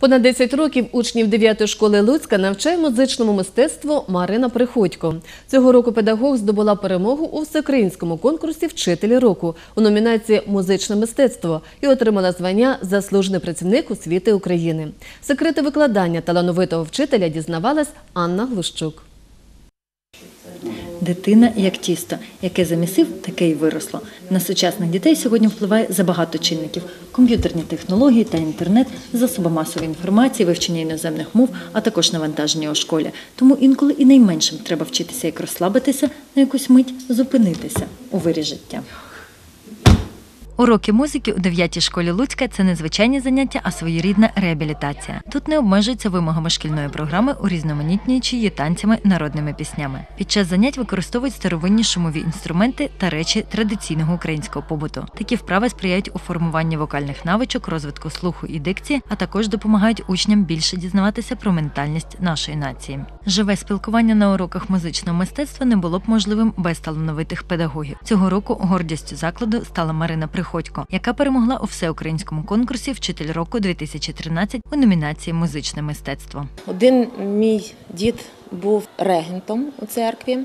Понад 10 років учнів 9-ї школи Луцька навчає музичному мистецтву Марина Приходько. Цього року педагог здобула перемогу у всеукраїнському конкурсі Вчителі року у номінації Музичне мистецтво і отримала звання Заслужений працівник освіти України. Секрети викладання талановитого вчителя дізнавалась Анна Глущук. Дитина як тісто, яке замісив, таке й виросло. На сучасних дітей сьогодні впливає забагато чинників: комп'ютерні технології та інтернет, засоби масової інформації, вивчення іноземних мов, а також навантаження у школі. Тому інколи і найменшим треба вчитися як розслабитися, на якусь мить зупинитися у вирі життя. Уроки музики у 9-й школі Луцька це не звичайні заняття, а своєрідна реабілітація. Тут не обмежуються вимогами шкільної програми, урізноманітнюючи її танцями, народними піснями. Під час занять використовують старовинні шумові інструменти та речі традиційного українського побуту. Такі вправи сприяють у формуванні вокальних навичок, розвитку слуху і дикції, а також допомагають учням більше дізнаватися про ментальність нашої нації. Живе спілкування на уроках музичного мистецтва не було б можливим без талановитих педагогів. Цього року гордістю закладу стала Марина Приходько, яка перемогла у всеукраїнському конкурсі Вчитель року 2013 у номінації Музичне мистецтво. Один мій дід був регентом у церкві, е,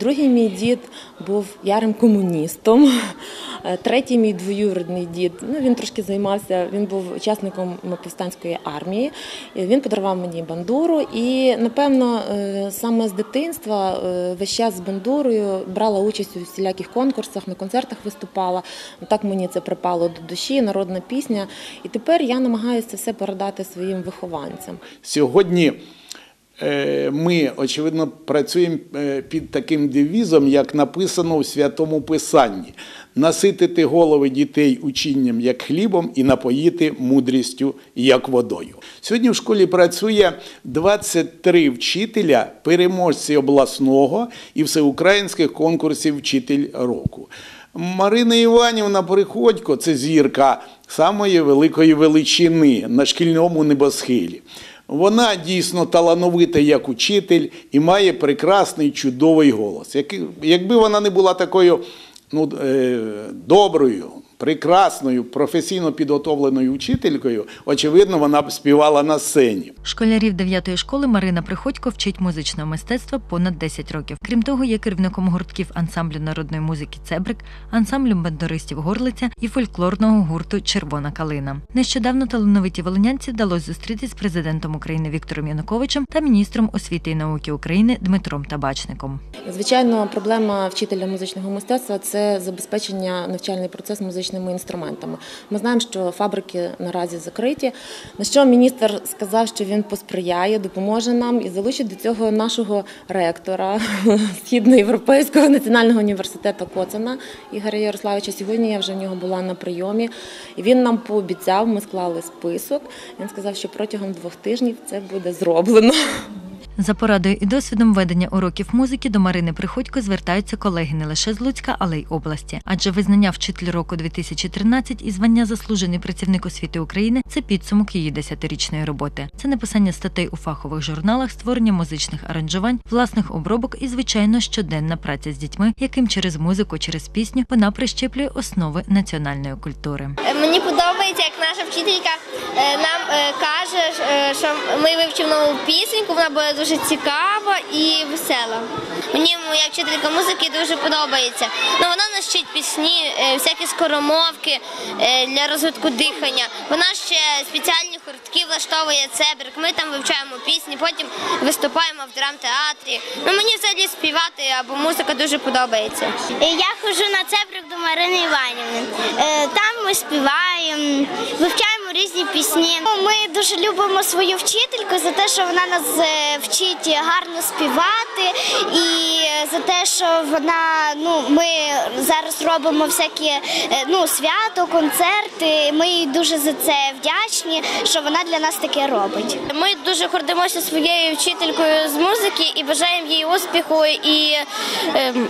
другий мій дід був ярим комуністом, е, третій мій двоюрідний дід. Ну він трошки займався. Він був учасником повстанської армії. Він подарував мені бандуру, і напевно е, саме з дитинства весь час з бандурою брала участь у всіляких конкурсах, на концертах виступала. Так мені це припало до душі, народна пісня. І тепер я намагаюся це все передати своїм вихованцям. Сьогодні ми, очевидно, працюємо е, під таким девізом, як написано у Святому Писанні: наситити голови дітей учінням як хлібом і напоїти мудрістю як водою. Сьогодні в школі працює 23 вчителя, переможці обласного і всеукраїнських конкурсів Вчитель року. Марина Іванівна Приходько це зірка самої великої величини на шкільному небосхилі. Вона дійсно талановита як учитель і має прекрасний чудовий голос. Як- Якби вона не була такою ну, е, доброю, прекрасною, професійно підготовленою учителькою, очевидно, вона б співала на сцені. Школярів 9-ї школи Марина Приходько вчить музичного мистецтва понад 10 років. Крім того, є керівником гуртків ансамблю народної музики Цебрик, ансамблю бандуристів Горлиця і фольклорного гурту Червона калина. Нещодавно талановиті волинянці вдалося зустрітись з президентом України Віктором Януковичем та міністром освіти і науки України Дмитром Табачником. Звичайно, проблема вчителя музичного мистецтва це забезпечення навчальний процес музичними інструментами. Ми знаємо, що фабрики наразі закриті. На що міністр сказав, що він посприяє, допоможе нам і залучить до цього нашого ректора Східноєвропейського національного університету Коцана Ігоря Ярославича. Сьогодні я вже в нього була на прийомі. І він нам пообіцяв, ми склали список. Він сказав, що протягом двох тижнів це буде зроблено. За порадою і досвідом ведення уроків музики до Марини Приходько звертаються колеги не лише з Луцька, але й області. Адже визнання вчитель року 2013 і звання заслужений працівник освіти України це підсумок її десятирічної роботи. Це написання статей у фахових журналах, створення музичних аранжувань, власних обробок і, звичайно, щоденна праця з дітьми, яким через музику, через пісню вона прищеплює основи національної культури. Мені подобається, як наша вчителька е, нам е, каже, е, що ми вивчимо нову пісеньку, вона буде дуже цікава і весела. Мені моя вчителька музики дуже подобається. Ну, вона нас вчить пісні, всякі скоромовки для розвитку дихання. Вона ще спеціальні гуртки влаштовує цебрик. Ми там вивчаємо пісні, потім виступаємо в драмтеатрі. Ну, мені взагалі співати або музика дуже подобається. Я ходжу на цебрик до Марини Іванівни. Там ми співаємо, вивчаємо різні пісні. Ми дуже любимо свою вчительку за те, що вона нас е, вчить гарно співати, і за те, що вона ну ми зараз робимо всякі е, ну свято, концерти. Ми їй дуже за це вдячні, що вона для нас таке робить. Ми дуже гордимося своєю вчителькою з музики і бажаємо їй успіху і, ем,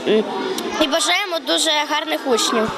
і бажаємо дуже гарних учнів.